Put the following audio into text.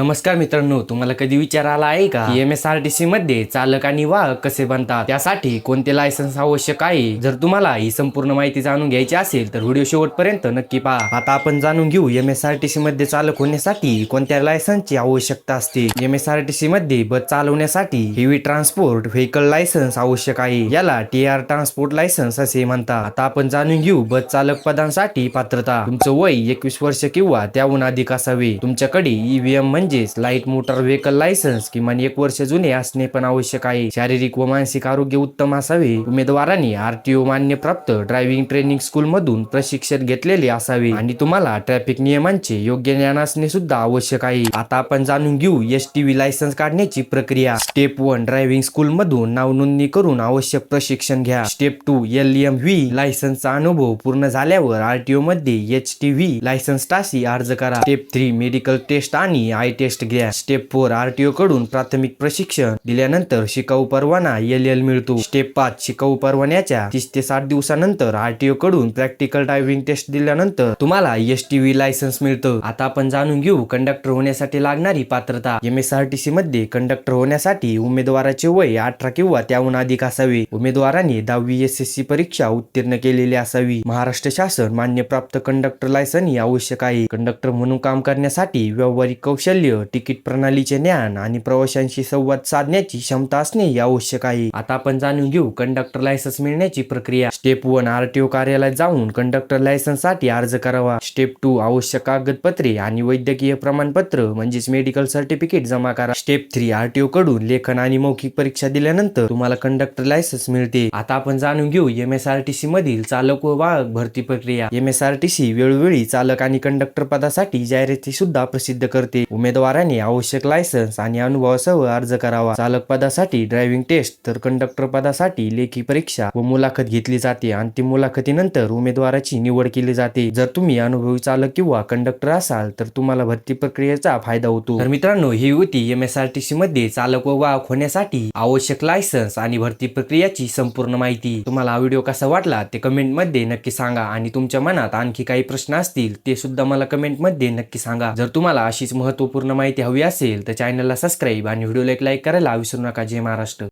नमस्कार मित्रांनो तुम्हाला कधी विचार आला आहे का? M S R T C मध्ये चालक आणि वाहक कसे बनतात? त्यासाठी कोणते लायसन्स आवश्यक आहे? जर तुम्हाला ही संपूर्ण माहिती जाणून घ्यायची असेल तर व्हिडिओ शेवटपर्यंत नक्की पहा. आता आपण जाणून घेऊ M S R T C मध्ये चालक होण्यासाठी कोणत्या लायसन्सची आवश्यकता असते? M S R T C मध्ये बस चालवण्यासाठी हेवी ट्रान्सपोर्ट व्हेकल लायसन्स आवश्यक आहे. याला टी आर ट्रान्सपोर्ट लायसन्स असे म्हणतात. आता आपण जाणून घेऊ बस चालक पदांसाठी पात्रता. तुमचं वय एकवीस वर्ष किंवा त्याहून अधिक असावे. तुमच्याकडे ईव्हीएम म्हणजेच लाइट मोटर व्हेकल लायसन्स किमान एक वर्ष जुने असणे पण आवश्यक आहे. शारीरिक व मानसिक आरोग्य उत्तम असावे उमेदवारांनी आरटीओ मान्य प्राप्त ड्रायव्हिंग ट्रेनिंग स्कूल मधून प्रशिक्षण घेतलेले असावे आणि तुम्हाला ट्रॅफिक नियमांचे योग्य ज्ञान असणे सुद्धा आवश्यक आहे. आता आपण जाणून घेऊ एस टी व्ही लायसन्स काढण्याची प्रक्रिया. स्टेप वन ड्रायव्हिंग स्कूल मधून नाव नोंदणी करून आवश्यक प्रशिक्षण घ्या. Step two L M V लायसन्सचा अनुभव पूर्ण झाल्यावर आरटीओ मध्ये एच टी व्ही लायसन्स टाशी अर्ज करा. स्टेप थ्री मेडिकल टेस्ट आणि आय टेस्ट घ्या. स्टेप फोर आरटीओ कडून प्राथमिक प्रशिक्षण दिल्यानंतर शिकाऊ परवाना एल एल मिळतो. स्टेप पाच शिकाऊ परवान्याच्या तीस ते साठ दिवसानंतर आरटीओ कडून प्रॅक्टिकल ड्रायव्हिंग टेस्ट दिल्यानंतर तुम्हाला एस टी व्ही लायसन्स मिळतं. आता आपण जाणून घेऊ कंडक्टर होण्यासाठी लागणारी पात्रता. M S R T C मध्ये कंडक्टर होण्यासाठी उमेदवाराचे वय अठरा किंवा त्याहून अधिक असावे. उमेदवाराने दहावी एस एस सी परीक्षा उत्तीर्ण केलेली असावी. महाराष्ट्र शासन मान्यप्राप्त कंडक्टर लायसन ही आवश्यक आहे. कंडक्टर म्हणून काम करण्यासाठी व्यावहारिक कौशल्य तिकीट प्रणालीचे ज्ञान आणि प्रवाशांशी संवाद साधण्याची क्षमता असणे ही आवश्यक आहे. आता आपण जाणून घेऊ कंडक्टर लायसन्स मिळण्याची प्रक्रिया. स्टेप वन आरटीओ कार्यालयात जाऊन कंडक्टर लायसन्ससाठी अर्ज करावा. स्टेप टू आवश्यक कागदपत्रे आणि वैद्यकीय प्रमाणपत्र म्हणजेच मेडिकल सर्टिफिकेट जमा करा. स्टेप थ्री आरटीओ कडून लेखन आणि मौखिक परीक्षा दिल्यानंतर तुम्हाला कंडक्टर लायसन्स मिळते. आता आपण जाणून घेऊ M S R T C मधील चालक व वाहक भरती प्रक्रिया. M S R T C वेळोवेळी चालक आणि कंडक्टर पदासाठी जाहिराती सुद्धा प्रसिद्ध करते. उमेदवाराने आवश्यक लायसन्स आणि अनुभवासह अर्ज करावा. चालक पदासाठी ड्रायव्हिंग टेस्ट तर कंडक्टर पदासाठी लेखी परीक्षा व मुलाखत घेतली जाते. अंतिम मुलाखतीनंतर उमेदवाराची निवड केली जाते. जर तुम्ही अनुभवी चालक किंवा कंडक्टर असाल तर तुम्हाला भरती प्रक्रियेचा फायदा होतो. तर मित्रांनो ही होती M S R T C मध्ये चालक व वाहक होण्यासाठी आवश्यक लायसन्स आणि भरती प्रक्रियाची संपूर्ण माहिती. तुम्हाला हा व्हिडिओ कसा वाटला ते कमेंटमध्ये नक्की सांगा. आणि तुमच्या मनात आणखी काही प्रश्न असतील ते सुद्धा मला कमेंटमध्ये नक्की सांगा. जर तुम्हाला अशीच महत्त्वपूर्ण माहिती हवी असेल तर चॅनलला सबस्क्राईब आणि व्हिडिओला एक लाईक करायला विसरू नका. जय महाराष्ट्र.